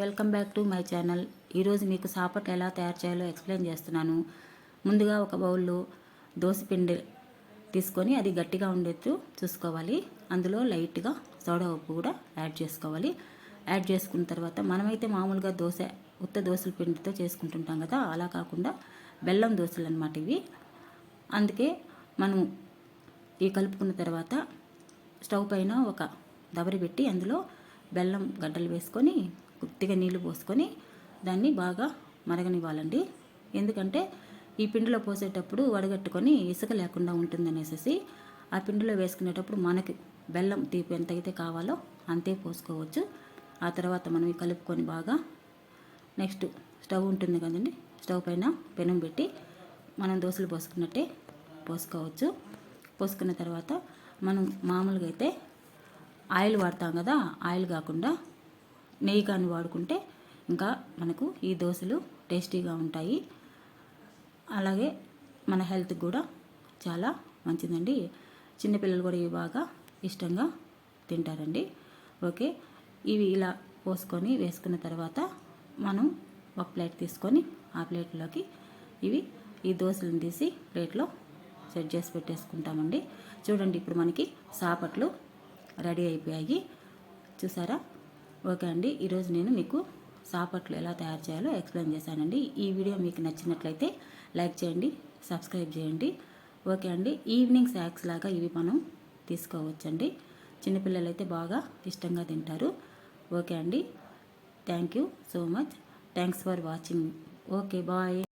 Welcome back to my channel. ఈరోజు మీకు సాపట్ ఎలా తయారు చేయాలో ఎక్స్ప్లెయిన్ చేస్తున్నాను. ముందుగా ఒక బౌల్లో పిండి తీసుకొని అది గట్టిగా ఉండేట్టు చూసుకోవాలి. అందులో లైట్గా సోడా ఉప్పు కూడా యాడ్ చేసుకోవాలి. యాడ్ చేసుకున్న తర్వాత మనమైతే మామూలుగా దోశ ఉత్త దోశల పిండితో చేసుకుంటుంటాం కదా అలా కాకుండా బెల్లం దోశలు అనమాట ఇవి. అందుకే మనం ఇవి కలుపుకున్న తర్వాత స్టవ్ పైన ఒక దబరి పెట్టి అందులో బెల్లం గడ్డలు వేసుకొని కొద్దిగా నీళ్ళు పోసుకొని దాన్ని బాగా మరగనివ్వాలండి. ఎందుకంటే ఈ పిండిలో పోసేటప్పుడు వడగట్టుకొని ఇసుక లేకుండా ఉంటుందనేసి ఆ పిండిలో వేసుకునేటప్పుడు మనకి బెల్లం తీపి ఎంత అయితే కావాలో అంతే పోసుకోవచ్చు. ఆ తర్వాత మనం కలుపుకొని బాగా నెక్స్ట్ స్టవ్ ఉంటుంది కదండి స్టవ్ పైన పెనం పెట్టి మనం దోశలు పోసుకున్నట్టే పోసుకోవచ్చు. పోసుకున్న తర్వాత మనం మామూలుగా అయితే ఆయిల్ వాడతాం కదా ఆయిల్ కాకుండా నెయ్యి కానీ వాడుకుంటే ఇంకా మనకు ఈ దోశలు టేస్టీగా ఉంటాయి. అలాగే మన హెల్త్కి కూడా చాలా మంచిదండి. చిన్నపిల్లలు కూడా ఇవి బాగా ఇష్టంగా తింటారండి. ఓకే ఇవి ఇలా పోసుకొని వేసుకున్న తర్వాత మనం ఒక ప్లేట్ తీసుకొని ఆ ప్లేట్లోకి ఇవి ఈ దోశలను తీసి ప్లేట్లో సెట్ చేసి పెట్టేసుకుంటామండి. చూడండి ఇప్పుడు మనకి సాపట్లు రెడీ అయిపోయాయి. చూసారా? ఓకే అండి. ఈరోజు నేను మీకు సాపట్లు ఎలా తయారు చేయాలో ఎక్స్ప్లెయిన్ చేశానండి. ఈ వీడియో మీకు నచ్చినట్లయితే లైక్ చేయండి సబ్స్క్రైబ్ చేయండి. ఓకే అండి. ఈవినింగ్ స్నాక్స్ లాగా ఇవి మనం తీసుకోవచ్చండి. చిన్నపిల్లలు అయితే బాగా ఇష్టంగా తింటారు. ఓకే అండి. Thank you so much. Thanks for watching. Okay bye.